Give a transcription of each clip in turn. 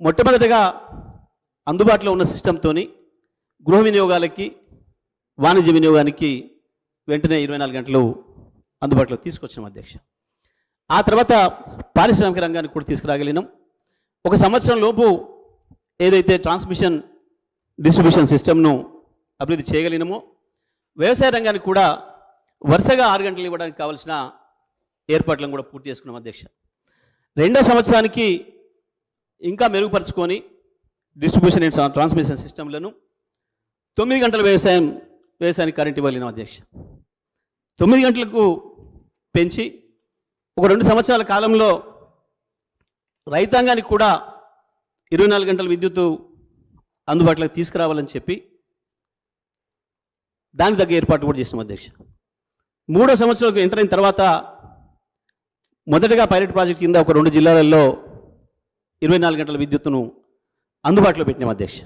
మొట్టమొదటగా అందుబాటులో ఉన్న సిస్టంతో గృహ వినియోగాలకి వాణిజ్య వినియోగానికి వెంటనే ఇరవై నాలుగు గంటలు అందుబాటులో తీసుకొచ్చాం అధ్యక్ష. ఆ తర్వాత పారిశ్రామిక రంగానికి కూడా తీసుకురాగలిగినాం. ఒక సంవత్సరం లోపు ఏదైతే ట్రాన్స్మిషన్ డిస్ట్రిబ్యూషన్ సిస్టమ్ను అభివృద్ధి చేయగలిగినామో వ్యవసాయ రంగానికి కూడా వరుసగా ఆరు గంటలు ఇవ్వడానికి కావాల్సిన ఏర్పాట్లను కూడా పూర్తి చేసుకున్నాం అధ్యక్ష. రెండో సంవత్సరానికి ఇంకా మెరుగుపరుచుకొని డిస్ట్రిబ్యూషన్ అండ్ ట్రాన్స్మిషన్ సిస్టమ్లను తొమ్మిది గంటల వ్యవసాయం వ్యవసాయానికి కరెంట్ ఇవ్వలేను అధ్యక్ష. తొమ్మిది గంటలకు పెంచి ఒక రెండు సంవత్సరాల కాలంలో రైతాంగానికి కూడా ఇరవై నాలుగు గంటల విద్యుత్తు అందుబాటులోకి తీసుకురావాలని చెప్పి దానికి తగ్గ ఏర్పాటు కూడా చేసినాం అధ్యక్ష. మూడో సంవత్సరంలోకి ఎంటర్ అయిన తర్వాత మొదటగా పైలట్ ప్రాజెక్ట్ కింద ఒక రెండు జిల్లాలలో ఇరవై నాలుగు గంటల విద్యుత్తును అందుబాటులో పెట్టినాం అధ్యక్ష.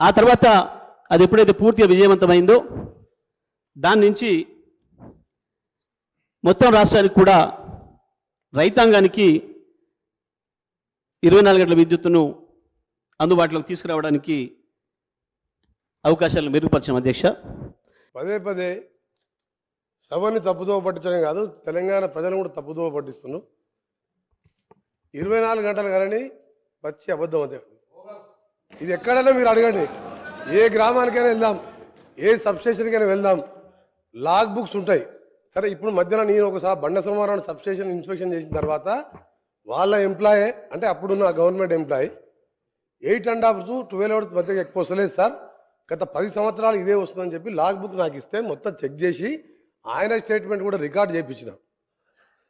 ఆ తర్వాత అది ఎప్పుడైతే పూర్తిగా విజయవంతమైందో దాని నుంచి మొత్తం రాష్ట్రానికి కూడా రైతాంగానికి ఇరవై నాలుగు గంటల విద్యుత్తును అందుబాటులోకి తీసుకురావడానికి అవకాశాలు మెరుగుపరచాం అధ్యక్ష. పదే పదే సభని తప్పుదోవ పట్టించడం కాదు తెలంగాణ ప్రజలను కూడా తప్పుదోవ పట్టిస్తున్నాం ఇరవై నాలుగు గంటలు కానీ వచ్చి అబద్ధం అదే. ఇది ఎక్కడైనా మీరు అడగండి. ఏ గ్రామానికైనా వెళ్దాం. ఏ సబ్స్టేషన్కైనా వెళ్దాం. లాగ్ బుక్స్ ఉంటాయి. సరే ఇప్పుడు మధ్యన నేను ఒకసారి బండ సోమవారం సబ్స్టేషన్ ఇన్స్పెక్షన్ చేసిన తర్వాత వాళ్ళ ఎంప్లాయే అంటే అప్పుడున్న government employee eight and half to twelve hours మధ్య ఎక్కువ వస్తలేదు సార్. గత పది సంవత్సరాలు ఇదే వస్తుందని చెప్పి లాగ్ బుక్ నాకు ఇస్తే మొత్తం చెక్ చేసి ఆయన స్టేట్మెంట్ కూడా రికార్డ్ చేయించిన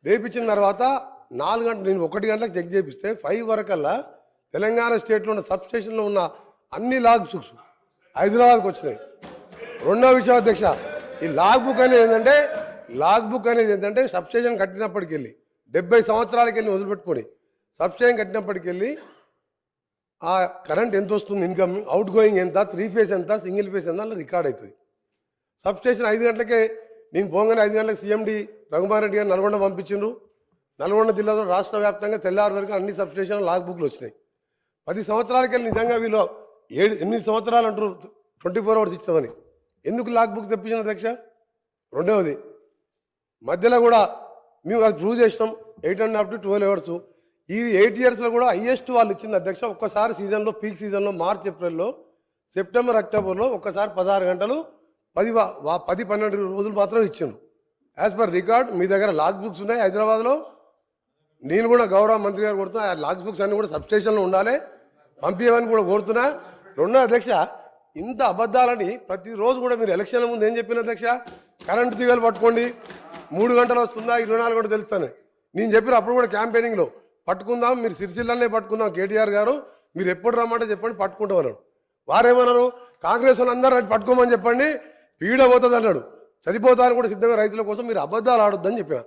చేయించిన తర్వాత నాలుగు గంటలు నేను ఒకటి గంటలకు చెక్ చేపిస్తే ఫైవ్ వరకల్లా తెలంగాణ స్టేట్లో ఉన్న సబ్ స్టేషన్లో ఉన్న అన్ని లాగ్ బుక్స్ హైదరాబాద్కి వచ్చినాయి. రెండో విషయం అధ్యక్ష ఈ లాగ్ బుక్ అనేది ఏంటంటే లాగ్ బుక్ అనేది ఏంటంటే సబ్ స్టేషన్ కట్టినప్పటికి వెళ్ళి డెబ్బై సంవత్సరాలకి వెళ్ళి వదిలిపెట్టుకొని సబ్ స్టేషన్ కట్టినప్పటికి వెళ్ళి ఆ కరెంట్ ఎంత వస్తుంది ఇన్కమ్ అవుట్ గోయింగ్ ఎంత త్రీ ఫేస్ ఎంత సింగిల్ ఫేస్ ఎంత అలా రికార్డ్ అవుతుంది. సబ్ స్టేషన్ ఐదు గంటలకే నేను పోగానే ఐదు గంటలకు సీఎండి రఘుమారెడ్డి గారు నల్గొండ పంపించిండ్రు. నల్గొండ జిల్లాలో రాష్ట్ర వ్యాప్తంగా తెల్లారు వరకు అన్ని సబ్స్టేషన్లు లాగ్ బుక్లు వచ్చినాయి. పది సంవత్సరాలకి వెళ్ళి నిజంగా వీళ్ళు ఏడు ఎనిమిది సంవత్సరాలు అంటారు ట్వంటీ ఫోర్ అవర్స్ ఇస్తామని. ఎందుకు లాగ్ బుక్ తెప్పించిన అధ్యక్ష? రెండవది మధ్యలో కూడా మేము అది ప్రూవ్ చేసినాం eight and half to twelve hours. ఈ ఎయిట్ ఇయర్స్లో కూడా హయ్యెస్ట్ వాళ్ళు ఇచ్చింది అధ్యక్ష ఒక్కసారి సీజన్లో పీక్ సీజన్లో మార్చ్ ఏప్రిల్లో సెప్టెంబర్ అక్టోబర్లో ఒక్కసారి పదహారు గంటలు పది పది పన్నెండు రోజులు మాత్రం ఇచ్చిండు యాజ్ పర్ రికార్డ్ మీ దగ్గర లాగ్ బుక్స్ ఉన్నాయి హైదరాబాద్లో. నేను కూడా గౌరవ మంత్రి గారు కొడుతున్నా ఆ లాగ్ బుక్స్ అన్ని కూడా సబ్స్టేషన్లో ఉండాలి. పంపించమని కూడా కోరుతున్నా. రెండో అధ్యక్ష ఇంత అబద్ధాలని ప్రతిరోజు కూడా మీరు ఎలక్షన్ల ముందు ఏం చెప్పిన అధ్యక్ష? కరెంటు తీగలు పట్టుకోండి. మూడు గంటలు వస్తుందా? ఇరవై నాలుగు గంటలు తెలుస్తాను. నేను చెప్పిన అప్పుడు కూడా క్యాంపెయినింగ్లో పట్టుకుందాం మీరు సిరిసిల్లనే పట్టుకుందాం కేటీఆర్ గారు. మీరు ఎప్పుడు రమ్మంటే చెప్పండి పట్టుకుంటాం అన్నాడు వారేమన్నారు? కాంగ్రెస్ వాళ్ళు అందరూ పట్టుకోమని చెప్పండి పీడ పోతుంది అన్నాడు చనిపోతారు కూడా సిద్ధంగా రైతుల కోసం మీరు అబద్ధాలు ఆడొద్దని చెప్పిన.